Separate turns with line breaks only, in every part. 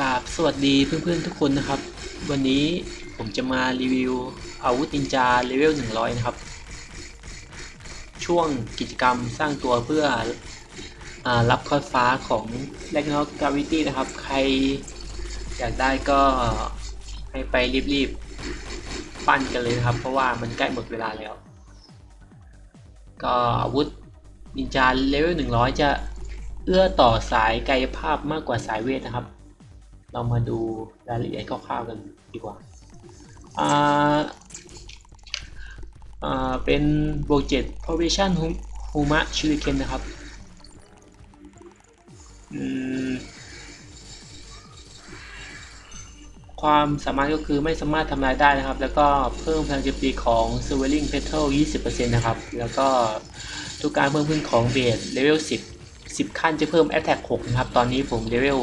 กาบสวัสดีเพื่อนๆทุกคนนะครับ วันนี้ผมจะมารีวิวอาวุธนินจาเลเวล 100 นะครับ ช่วงกิจกรรมสร้างตัวเพื่ออรับคอดฟ้าของ l a g n o g r a v i t y นะครับ ใครอยากได้ก็ให้ไปรีบๆ ปั้นกันเลยนะครับ เพราะว่ามันใกล้หมดเวลาแล้ว ก็อาวุธนินจาเลเวล 100 จะเอื้อต่อสายกายภาพมากกว่าสายเวทนะครับ เรามาดูรายละเอียดคร่าวๆกันดีกว่าอ่าอ่าเป็นบวกเจ็ด probation huma shuriken นะครับอืมความสามารถก็คือไม่สามารถทำลายได้นะครับ แล้วก็เพิ่มพลังจมตีของ s w e l l i n g Petal 20%นะครับ แล้วก็ทุกการเพิ่มขึ้นของเบสเลเวล10 10 ขั้นจะเพิ่ม Attack 6 นะครับ ตอนนี้ผมเลเวล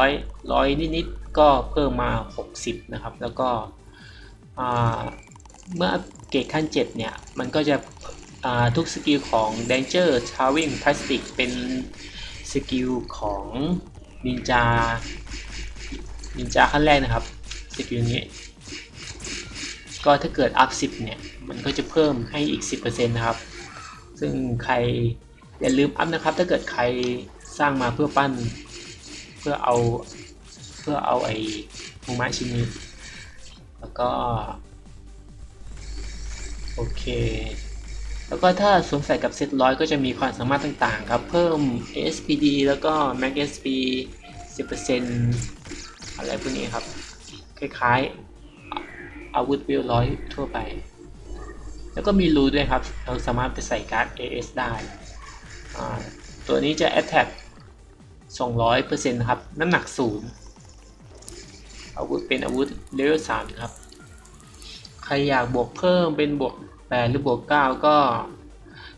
100 100 นิดๆ ก็เพิ่มมา 60 นะครับ แล้วก็เมื่ออัปเกรดขั้น 7 เนี่ย มันก็จะทุกสกิลของ Danger Towering Plastic เป็นสกิลของนินจานินจาขั้นแรกนะครับสกิลนี้ ก็ถ้าเกิด up 10 เนี่ย มันก็จะเพิ่มให้อีก 10%นะครับ ซึ่งใคร อย่าลืมอัพนะครับ ถ้าเกิดใครสร้างมาเพื่อปั้น เพื่อเอาเพื่อเอาไอ้มูไม้ชิ้นนี้ แล้วก็ โอเค แล้วก็ถ้าสวมใส่กับเซตร้อยก็จะมีความสามารถต่างๆ ครับ เพิ่ม ASPD แล้วก็ Max SP 10%อะไรพวกนี้ครับ คล้ายๆ อาวุธวิวร้อยทั่วไป แล้วก็มีรูด้วยครับ เราสามารถไปใส่การ์ด AS ได้ ตัวนี้จะ Attack 200%นะครับ น้ำหนักศูนย์อาวุธเป็นอาวุธเลเวล3ครับ ใครอยากบวกเพิ่มเป็นบวก8หรือบวก 9 ก็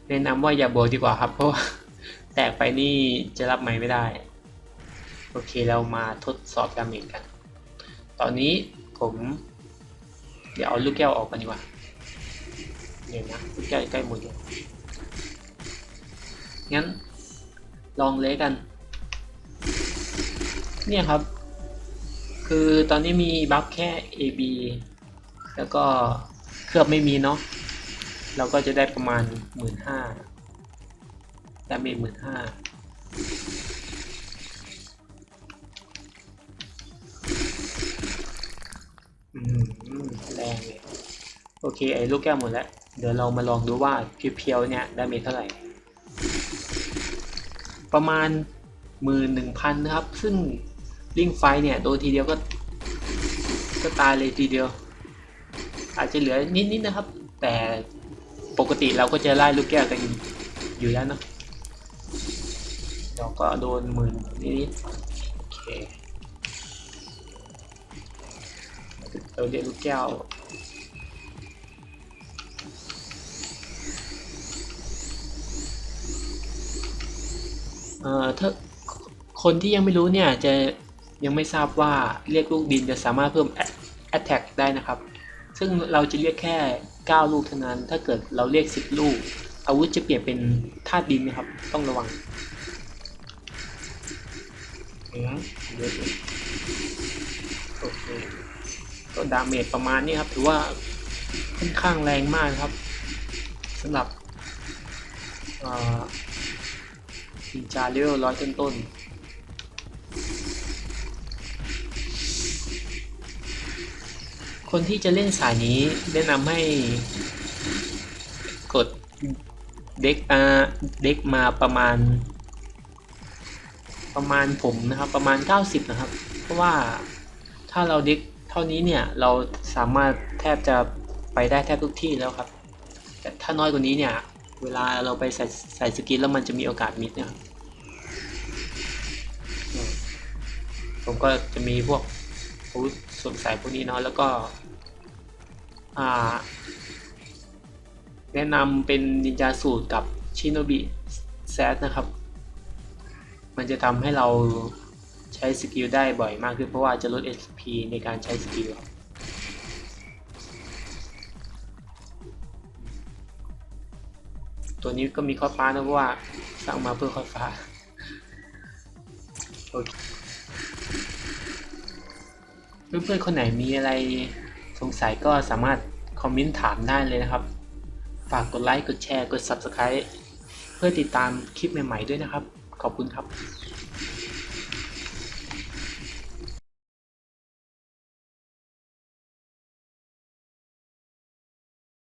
แนะนำว่าอย่าบวกดีกว่าครับ เพราะว่าแตกไปนี่จะรับไม่ไม่ได้ โอเคเรามาทดสอบดาเมจกัน ตอนนี้ผม เดี๋ยวเอาลูกแก้วออกกันดีกว่าเนี่ยวนะลูกแก้วใกล้หมดแล้ว งั้น ลองเลยกัน เนี่ยครับ คือตอนนี้มีบัฟแค่ AB แล้วก็เคลือบไม่มีเนาะเราก็จะได้ประมาณหมื่นห้าดาเมจหมื่นห้าอืมแรงเลย โอเค ไอ้ลูกแก้วหมดแล้ว เดี๋ยวเรามาลองดูว่าเพียวๆเนี่ยดาเมจเท่าไหร่ ประมาณหมื่นหนึ่งพันนะครับ ซึ่งลิงไฟเนี่ยโดนทีเดียวก็ ก็ตายเลยทีเดียว อาจจะเหลือนิดๆนะครับ แต่ปกติเราก็จะไล่ลูกแก้วกันอยู่แล้วเนาะเราก็โดนหมื่นนิดๆโอเคเราเรียกลูกแก้ว เอ่อถ้าคนที่ยังไม่รู้เนี่ยจะยังไม่ทราบว่าเรียกลูกดินจะสามารถเพิ่ม attack ได้นะครับ ซึ่งเราจะเรียกแค่ 9 ลูกเท่านั้น ถ้าเกิดเราเรียก 10 ลูก อาวุธจะเปลี่ยนเป็นธาตุดินนะครับ ต้องระวังอืมเดี๋ยวดูโอเคก็ดาเมจประมาณนี้ครับ ถือว่าค่อนข้างแรงมากครับสำหรับ เอ่อนินจาเลเวลร้อยต้นต้นคนที่จะเล่นสายนี้แนะนำให้กดเด็กอาเด็กมาประมาณ ประมาณผมนะครับประมาณ 90 นะครับ เพราะว่าถ้าเราเด็กเท่านี้เนี่ยเราสามารถแทบจะไปได้แทบทุกที่แล้วครับ แต่ถ้าน้อยกว่านี้เนี่ย เวลาเราไปใส่ใส่สกินแล้วมันจะมีโอกาสมิดนะครับผมก็จะมีพวกอาวุธสวมใส่พวกนี้เนาะแล้วก็อ่าแนะนำเป็นนินจาสูตรกับชิโนบิแซดนะครับ มันจะทำให้เราใช้สกิลได้บ่อยมากขึ้นเพราะว่าจะลด SP ในการใช้สกิลครับ ตัวนี้ก็มีข้อฟ้านะเพราะว่าสร้างมาเพื่อข้อฟ้าโอเคเพื่อนๆคนไหนมีอะไรสงสัยก็สามารถคอมเมนต์ถามได้เลยนะครับ ฝากกดไลค์กดแชร์กด Subscribe เพื่อติดตามคลิปใหม่ๆด้วยนะครับ ขอบคุณครับ